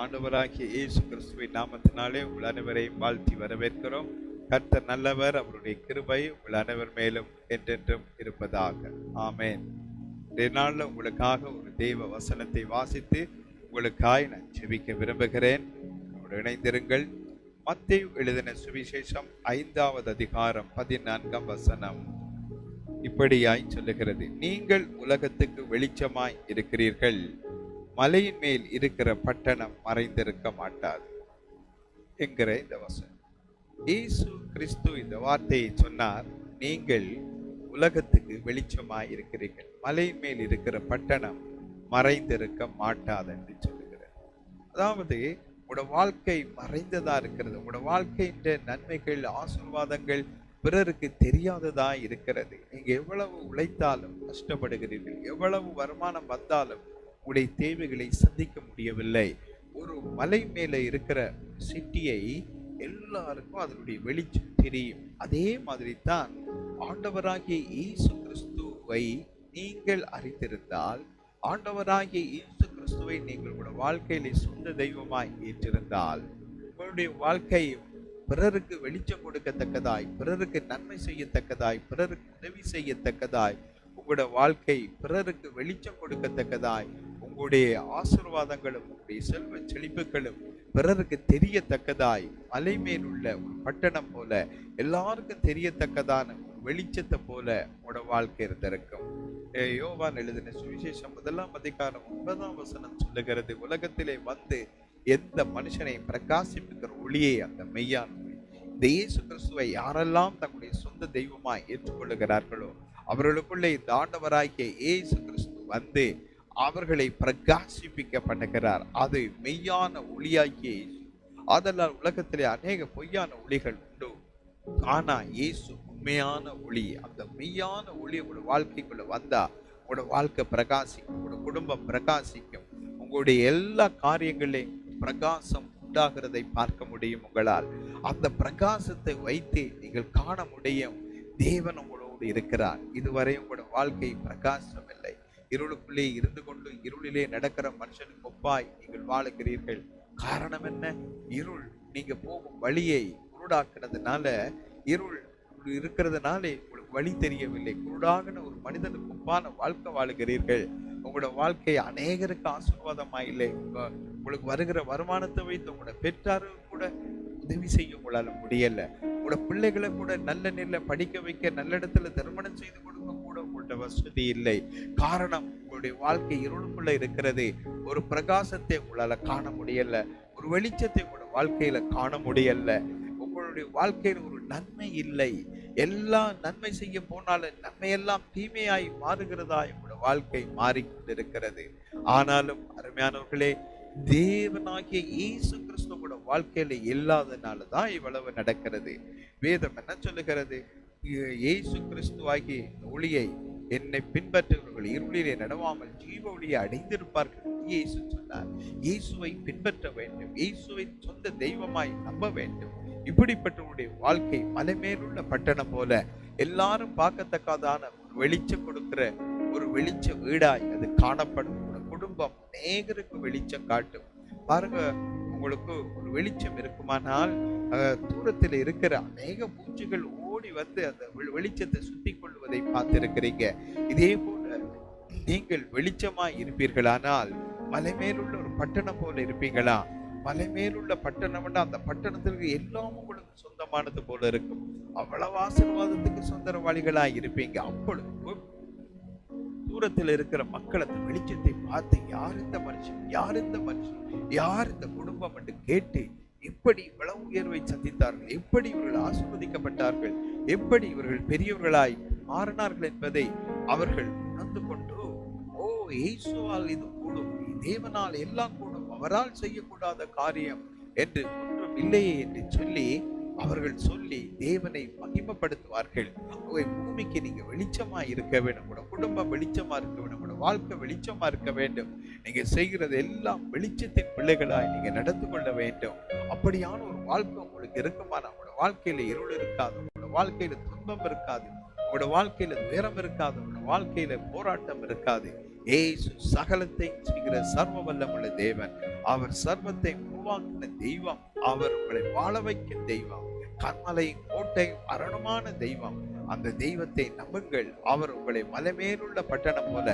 ஆண்டவராகிய இயேசு கிறிஸ்துவின் நாமத்தினாலே உங்கள் அனைவரையும் வாழ்த்தி வரவேற்கிறோம். கர்த்தர் நல்லவர் அவருடைய கிருபை உங்கள் அனைவர் மேலும் என்றென்றும் இருப்பதாக. ஆமேன். இன்றைய நாளில் உங்களுக்காக ஒரு தெய்வ வசனத்தை வாசித்து உங்களுக்காய் நான் ஜெபிக்க விரும்புகிறேன். என்னோடு இணைந்திருங்கள். மத்திய எழுதின சுவிசேஷம் ஐந்தாவது அதிகாரம் பதினான்காம் வசனம். இப்படியாய் சொல்லுகிறது நீங்கள் உலகத்துக்கு வெளிச்சமாய் இருக்கிறீர்கள். மலையின் மேல் இருக்கிற பட்டணம் மறைந்திருக்க மாட்டாது என்கிற இந்த வசனம். இயேசு கிறிஸ்து இந்த வார்த்தையை சொன்னார் நீங்கள் உலகத்துக்கு வெளிச்சமாய் இருக்கிறீர்கள். மலையின் மேல் இருக்கிற பட்டணம் மறைந்திருக்க மாட்டாது என்று சொல்லுகிறார். அதாவது உங்களோட வாழ்க்கை மறைந்ததா இருக்கிறது. உங்களோட வாழ்க்கையின்ற நன்மைகள் ஆசீர்வாதங்கள் பிறருக்கு தெரியாததா இருக்கிறது. நீங்க எவ்வளவு உழைத்தாலும் கஷ்டப்படுகிறீர்கள். எவ்வளவு வருமானம் வந்தாலும் உடைய தேவைகளை சந்திக்க முடியவில்லை. ஒரு மலை மேலே இருக்கிற சிட்டியை எல்லாருக்கும் அதனுடைய வெளிச்சம் தெரியும். அதே மாதிரி தான் ஆண்டவராகிய இயேசு கிறிஸ்துவை நீங்கள் அறிந்திருந்தால் ஆண்டவராகிய இயேசு கிறிஸ்துவை நீங்கள் உங்களுடைய வாழ்க்கையிலே சொந்த தெய்வமாய் ஏற்றிருந்தால் உங்களுடைய வாழ்க்கை பிறருக்கு வெளிச்சம் கொடுக்கத்தக்கதாய் பிறருக்கு நன்மை செய்யத்தக்கதாய் பிறருக்கு உதவி செய்யத்தக்கதாய் உங்களோட வாழ்க்கை பிறருக்கு வெளிச்சம் கொடுக்கத்தக்கதாய் உங்களுடைய ஆசிர்வாதங்களும் உங்களுடைய செல்வ செழிப்புகளும் பிறருக்கு தெரியத்தக்கதாய் மலை மேல் உள்ள ஒரு பட்டணம் போல எல்லாருக்கும் தெரியத்தக்கதான வெளிச்சத்தை போல உங்களோட வாழ்க்கை இருந்திருக்கும். யோவான் எழுதின சுவிசேஷம் முதலாம் அதிகாரம் ஒன்பதாம் வசனம் சொல்லுகிறது உலகத்திலே வந்து எந்த மனுஷனை பிரகாசிப்பிக்கிற ஒளியே அந்த மெய்யான் இந்த இயேசு கிறிஸ்துவை யாரெல்லாம் தங்களுடைய சொந்த தெய்வமாய் ஏற்றுக்கொள்ளுகிறார்களோ அவர்களுக்குள்ளே தாண்டவராகிய இயேசு கிறிஸ்து வந்து அவர்களை பிரகாசிப்பிக்க பண்ணுகிறார் அது மெய்யான ஒளியாகிய இயேசு. அதெல்லாம் உலகத்திலே அநேக பொய்யான ஒளிகள் உண்டு. ஆனா இயேசு உண்மையான ஒளி. அந்த மெய்யான ஒளி உங்களோட வாழ்க்கைக்குள்ள வந்தா உங்களோட வாழ்க்கை பிரகாசிக்கும் உங்களோட குடும்பம் பிரகாசிக்கும். உங்களுடைய எல்லா காரியங்களையும் பிரகாசம் உண்டாகிறதை பார்க்க முடியும் உங்களால். அந்த பிரகாசத்தை வைத்து நீங்கள் காண முடியும். தேவன் உங்களோடு இருக்கிறார். இதுவரை உங்களோட வாழ்க்கை பிரகாசம் இல்லை இருளுக்குள்ளே இருந்து கொண்டு இருளிலே நடக்கிற மனுஷனுக்கு ஒப்பாய் நீங்கள் வாழுகிறீர்கள். காரணம் என்ன? இருள் நீங்க போகும் வழியை குருடாக்குனதுனால இருள் இருக்கிறதுனாலே உங்களுக்கு வழி தெரியவில்லை. குருடாகின ஒரு மனிதனுக்கு ஒப்பான வாழ்க்கை வாழுகிறீர்கள். உங்களோட வாழ்க்கை அநேகருக்கு ஆசீர்வாதமா இல்லை. உங்களுக்கு வருகிற வருமானத்தை வைத்து உங்களோட பெற்றாரு கூட உதவி செய்ய உங்களால முடியல. உங்களோட பிள்ளைகளை கூட நல்ல நிலையில படிக்க வைக்க நல்ல இடத்துல திருமணம் செய்து கொடுக்க கூட வசதி இல்லை. காரணம் உங்களுடைய வாழ்க்கை இருளுக்குள்ள இருக்கிறது. ஒரு பிரகாசத்தை உங்களால காண முடியல. ஒரு வெளிச்சத்தை உங்களோட வாழ்க்கையில காண முடியல. உங்களுடைய வாழ்க்கையில் ஒரு நன்மை இல்லை. எல்லாம் நன்மை செய்ய போனாலும் நன்மையெல்லாம் தீமையாய் மாறுகிறதா உங்களோட வாழ்க்கை மாறிக்கொண்டிருக்கிறது. ஆனாலும் அருமையானவர்களே தேவனாகிய இயேசு கிறிஸ்துவோட வாழ்க்கையில இல்லாதனால தான் இவ்வளவு நடக்கிறது. வேதம் என்ன சொல்லுகிறது? இயேசு கிறிஸ்துவாகிய இந்த ஒளியை என்னை பின்பற்றுகிறவர்கள் இருளிலே நடவாமல் ஜீவ ஒளியை அடைந்திருப்பார்கள் இயேசு சொன்னார். இயேசுவை பின்பற்ற வேண்டும். இயேசுவை சொந்த தெய்வமாய் நம்ப வேண்டும். இப்படிப்பட்டவருடைய வாழ்க்கை மலைமேலுள்ள பட்டணம் போல எல்லாரும் பார்க்கத்தக்கதான ஒரு வெளிச்சம் கொடுக்கிற ஒரு வெளிச்ச வீடாய் அது காணப்படும். உங்களோட குடும்பம் அநேகருக்கு வெளிச்சம் காட்டும். பாருங்க உங்களுக்கு ஒரு வெளிச்சம் இருக்குமானால் தூரத்தில் இருக்கிற அநேக பூச்சிகள் ஓடி வந்து அந்த வெளிச்சத்தை சுத்தி கொள்வதை பார்த்திருக்கிறீங்க. இதே போல நீங்கள் வெளிச்சமாய் இருப்பீர்களானால் மலை மேலுள்ள ஒரு பட்டணம் போல இருப்பீங்களா? மலை மேலுள்ள பட்டணம்னா அந்த பட்டணத்திற்கு எல்லாம் உங்களுக்கு சொந்தமானது போல இருக்கும். அவ்வளவு ஆசீர்வாதத்துக்கு சொந்தரவாளிகளாய் இருப்பீங்க. அப்பொழுது தூரத்தில் இருக்கிற மக்கள் அந்த வெளிச்சத்தை பார்த்து யார் இந்த மனுஷன்? யார் இந்த மனுஷன்? யார் இந்த குடும்பம்? என்று கேட்டு எப்படி இவ்வளவு உயர்வை சந்தித்தார்கள்? எப்படி இவர்கள் ஆசிர்வதிக்கப்பட்டார்கள்? எப்படி இவர்கள் பெரியவர்களாய் மாறினார்கள் என்பதை அவர்கள் உணர்ந்து கொண்டு ஓ ஏசுவால் இது கூடும். தேவனால் எல்லாம் கூடும். அவரால் செய்யக்கூடாத காரியம் என்று ஒன்றும் இல்லையே என்று சொல்லி அவர்கள் சொல்லி தேவனை மகிமப்படுத்துவார்கள். பூமிக்கு நீங்க வெளிச்சமா இருக்க வேண்டும் உங்களோட குடும்பம் வெளிச்சமா இருக்க வேண்டும் வாழ்க்கை வெளிச்சமா இருக்க வேண்டும். நீங்க செய்கிறது எல்லாம் வெளிச்சத்தின் பிள்ளைகளாய் நீங்க நடந்து கொள்ள வேண்டும். அப்படியான ஒரு வாழ்க்கை உங்களுக்கு இருக்குமானா உங்களோட வாழ்க்கையில இருள் இருக்காது. உங்களோட வாழ்க்கையில துன்பம் இருக்காது. உங்களோட வாழ்க்கையில துயரம் இருக்காது. உங்களோட வாழ்க்கையில போராட்டம் இருக்காது. ஏசு சகலத்தை செய்கிற சர்வ வல்லமுள்ள தேவன். அவர் சர்வத்தை உருவாக்கின தெய்வம். அவர் உங்களை வாழ வைக்கும் தெய்வம். கண்மலையும் கோட்டையும் அரணமான தெய்வம். அந்த தெய்வத்தை நம்புங்கள். அவர் உங்களை மலைமேலுள்ள பட்டணம் போல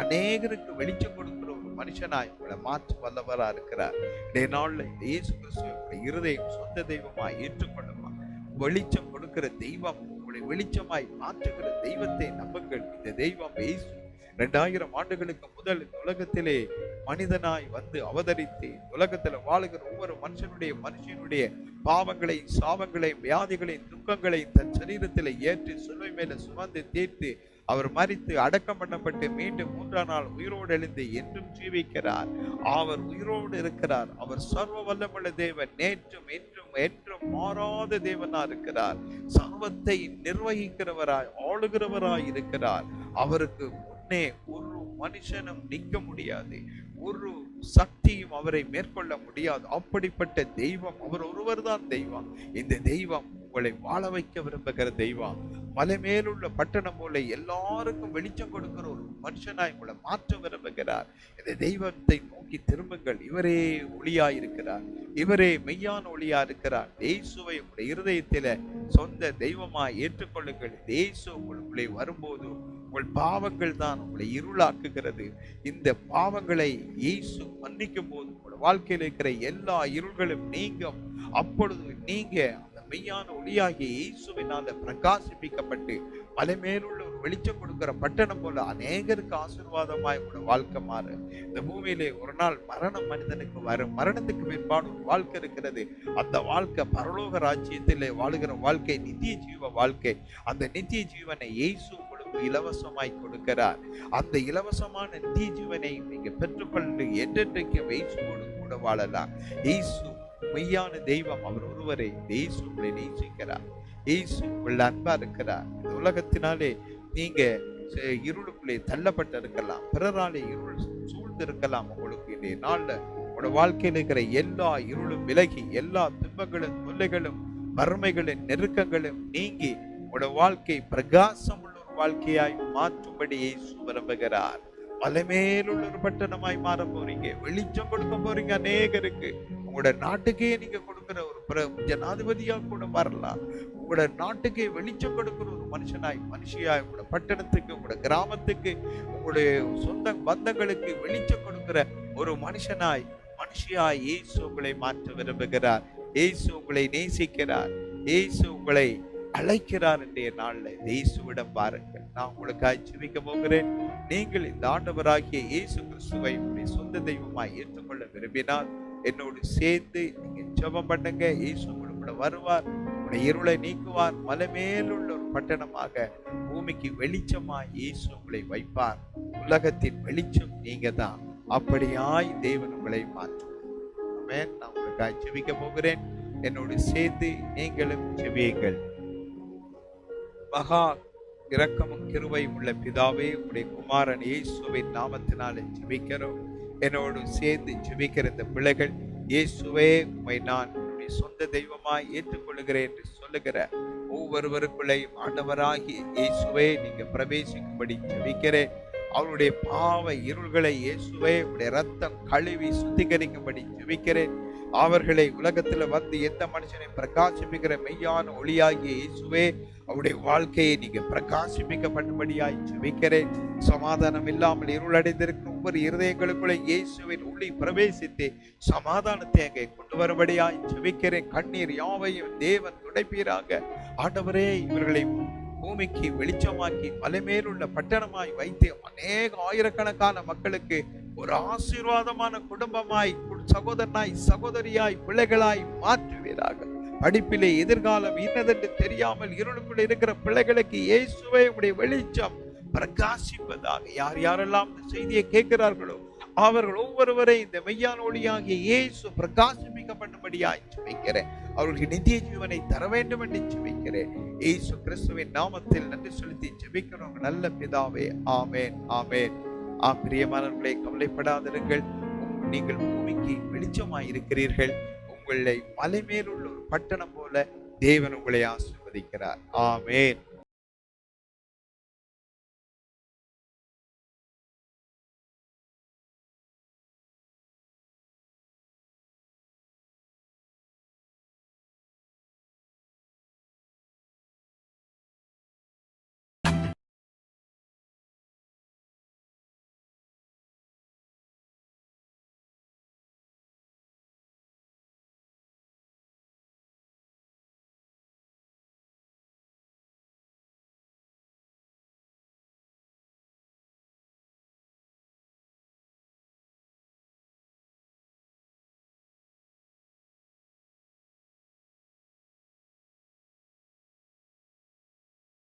அநேகருக்கு வெளிச்சம் கொடுக்கிற ஒரு மனுஷனாய் உங்களை மாற்ற வல்லவரா இருக்கிறார். இடைய நாளில் இந்த இயேசு கிறிஸ்துவ இருதயம் சொந்த தெய்வமாய் ஏற்றுக்கொள்ளுமா? வெளிச்சம் கொடுக்கிற தெய்வம் உங்களை வெளிச்சமாய் மாற்றுகிற தெய்வத்தை நம்புங்கள். இந்த தெய்வம் இயேசு இரண்டாயிரம் ஆண்டுகளுக்கு முதல் இந்த உலகத்திலே மனிதனாய் வந்து அவதரித்து உலகத்துல வாழுகிற ஒவ்வொரு மனுஷனுடைய மனுஷனுடைய பாவங்களையும் சாபங்களையும் வியாதிகளையும் துக்கங்களையும் தன் சரீரத்தில் ஏற்றி சுமை மேல சுமந்து தீர்த்து அவர் மறித்து அடக்கம் பண்ணப்பட்டு மீண்டும் மூன்றாம் நாள் உயிரோடு எழுந்து என்றும் ஜீவிக்கிறார். அவர் உயிரோடு இருக்கிறார். அவர் சர்வ வல்லமுள்ள தேவன். நேற்றும் என்றும் என்றும் மாறாத தேவனா இருக்கிறார். சர்வத்தை நிர்வகிக்கிறவராய் ஆளுகிறவராய் இருக்கிறார். அவருக்கு முன்னே ஒரு மனுஷனும் நிற்க முடியாது. ஒரு சக்தியும் அவரை மேற்கொள்ள முடியாது. அப்படிப்பட்ட தெய்வம் அவர் ஒருவர் தான் தெய்வம். இந்த தெய்வம் உங்களை வாழ வைக்க விரும்புகிற தெய்வம். மலை மேலுள்ள பட்டணம் போல எல்லாருக்கும் வெளிச்சம் கொடுக்கிற ஒரு மனுஷனாய் உங்களை மாற்ற விரும்புகிறார். இந்த தெய்வத்தை நோக்கி திரும்புங்கள். இவரே ஒளியா இருக்கிறார் இவரே மெய்யான ஒளியா இருக்கிறார் இயேசுவை உங்களுடைய இருதயத்தில சொந்த தெய்வமாய் ஏற்றுக்கொள்ளுங்கள். இயேசு உங்களுக்குள்ளே வரும்போது உங்கள் பாவங்கள் தான் உங்களை இருளாக்குகிறது. இந்த பாவங்களை இயேசு மன்னிக்கும் போது உங்களோட வாழ்க்கையில் இருக்கிற எல்லா இருள்களும் நீங்கும். அப்பொழுது நீங்க மெய்யான ஒளியாகிய இயேசுவினால பிரகாசிப்பிக்கப்பட்டு மலை மேலுள்ள ஒரு வெளிச்சம் கொடுக்கிற பட்டணம் போல அநேகருக்கு ஆசீர்வாதமாய் உங்களோட வாழ்க்கை மாறு. இந்த பூமியிலே ஒரு நாள் மரணம் மனிதனுக்கு வரும். மரணத்துக்கு பிற்பாடு ஒரு வாழ்க்கை இருக்கிறது. அந்த வாழ்க்கை பரலோக ராஜ்யத்திலே வாழுகிற வாழ்க்கை நித்திய ஜீவ வாழ்க்கை. அந்த நித்திய ஜீவனை இயேசு இலவசமாய் கொடுக்கிறார். அந்த இலவசமான நித்திய ஜீவனை நீங்க பெற்றுக்கொண்டு என்றென்றைக்கு வயசு கூட வாழலாம். இயேசு மெய்யான தெய்வம் அவர் ஒருவரை இயேசு உங்களை நேசிக்கிறார். இயேசு உள்ள அன்பா இருக்கிறார். இந்த உலகத்தினாலே நீங்க இருளுக்குள்ளே தள்ளப்பட்டு இருக்கலாம் பிறராலே இருள் சூழ்ந்து இருக்கலாம் உங்களுக்கு. இன்றைய நாள்ல உங்களோட வாழ்க்கையில் இருக்கிற எல்லா இருளும் விலகி எல்லா துன்பங்களும் தொல்லைகளும் வறுமைகளின் நெருக்கங்களும் நீங்கி உங்களோட வாழ்க்கை பிரகாசம் உள்ள ஒரு வாழ்க்கையாய் மாற்றும்படி இயேசு விரும்புகிறார். மலைமேலுள்ள ஒரு பட்டணமாய் மாற போறீங்க. வெளிச்சம் கொடுக்க போறீங்க அநேகருக்கு. உங்களோட நாட்டுக்கே நீங்க கொடுக்கிற ஒரு ஜனாதிபதியா கூட வரலாம் உங்களோட நாட்டுக்கே வெளிச்சம் கொடுக்கிற ஒரு மனுஷனாய் மனுஷியாய் உங்களோட பட்டணத்துக்கு உங்களோட கிராமத்துக்கு உங்களுடைய சொந்த பந்தங்களுக்கு வெளிச்சம் கொடுக்கிற ஒரு மனுஷனாய் மனுஷியாய் ஏசு உங்களை மாற்ற விரும்புகிறார். ஏசு உங்களை நேசிக்கிறார். ஏசு உங்களை அழைக்கிறார் இன்றைய நாளில். இந்த இயேசுவிடம் பாருங்கள். நான் உங்களுக்காக ஜெபிக்க போகிறேன். நீங்கள் இந்த ஆண்டவராகிய இயேசு கிறிஸ்துவை உங்களுடைய சொந்த தெய்வமாய் ஏற்றுக்கொள்ள விரும்பினால் என்னோடு சேர்ந்து நீங்கள் ஜெபம் பண்ணுங்க. இயேசு உங்களுக்குள்ள வருவார். உங்களுடைய இருளை நீக்குவார். மலை மேலுள்ள ஒரு பட்டணமாக பூமிக்கு வெளிச்சமாய் இயேசு உங்களை வைப்பார். உலகத்தின் வெளிச்சம் நீங்க தான் அப்படியாய் தேவன் உங்களை மாற்றும் நான் உங்களுக்காக ஜெபிக்க போகிறேன். என்னோடு சேர்ந்து நீங்களும் ஜெபியுங்கள். மகா இரக்கமும் கிருவை உள்ள பிதாவே உடைய குமாரன் இயேசுவின் நாமத்தினாலே ஜெபிக்கிறோம். என்னோடு சேர்ந்து ஜெபிக்கிற இந்த பிள்ளைகள் இயேசுவே உண்மை நான் என்னுடைய சொந்த தெய்வமாய் ஏற்றுக்கொள்கிறேன் என்று சொல்லுகிற ஒவ்வொருவருக்குள்ளையும் ஆண்டவராகி இயேசுவே நீங்க பிரவேசிக்கும்படி ஜெபிக்கிறேன். அவருடைய பாவ இருள்களை இயேசுவே உடைய ரத்தம் கழுவி சுத்திகரிக்கும்படி ஜெபிக்கிறேன். அவர்களை உலகத்துல வந்து எந்த மனுஷனை பிரகாசிப்பிக்கிற மெய்யான ஒளியாகிய இயேசுவே அவருடைய வாழ்க்கையை நீங்க பிரகாசிப்பிக்கப்பட்டபடியாய் ஜெபிக்கிறேன். சமாதானம் இல்லாமல் இருளடைந்திருக்கும் ஒவ்வொரு இருதயங்களுக்குள்ளே இயேசுவின் உள்ளி பிரவேசித்து சமாதானத்தை அங்கே கொண்டு வரும்படியாய் ஜெபிக்கிறேன். கண்ணீர் யாவையும் தேவன் துடைப்பீராக. ஆண்டவரே இவர்களை பூமிக்கு வெளிச்சமாக்கி மலைமேலுள்ள பட்டணமாய் வைத்து அநேக ஆயிரக்கணக்கான மக்களுக்கு ஒரு ஆசீர்வாதமான குடும்பமாய் சகோதரனாய் சகோதரியாய் பிள்ளைகளாய் மாற்றுவீராக. படிப்பிலே எதிர்காலம் இன்னதென்று தெரியாமல் இருளுக்குள் இருக்கிற பிள்ளைகளுக்கு இயேசுவை உடைய வெளிச்சம் பிரகாசிப்பதாக. யார் யாரெல்லாம் இந்த செய்தியை கேட்கிறார்களோ அவர்கள் ஒவ்வொருவரை இந்த மெய்யான ஒளியாகிய இயேசு பிரகாசிப்பிக்கப்பட்டபடியாய் வைக்கிறேன் அவர்களுக்கு நித்திய ஜீவனை தர வேண்டும் என்று ஜெபிக்கிறேன். ஏசு கிறிஸ்துவின் நாமத்தில் நன்றி செலுத்தி ஜெபிக்கிறோம். நல்ல பிதாவே ஆமேன் ஆமேன். ஆ பிரியமானவர்களே கவலைப்படாதிருங்கள். நீங்கள் பூமிக்கு வெளிச்சமாய் இருக்கிறீர்கள். உங்களை மலை மேல் உள்ள ஒரு பட்டணம் போல தேவன் உங்களை ஆசிர்வதிக்கிறார். ஆமேன்.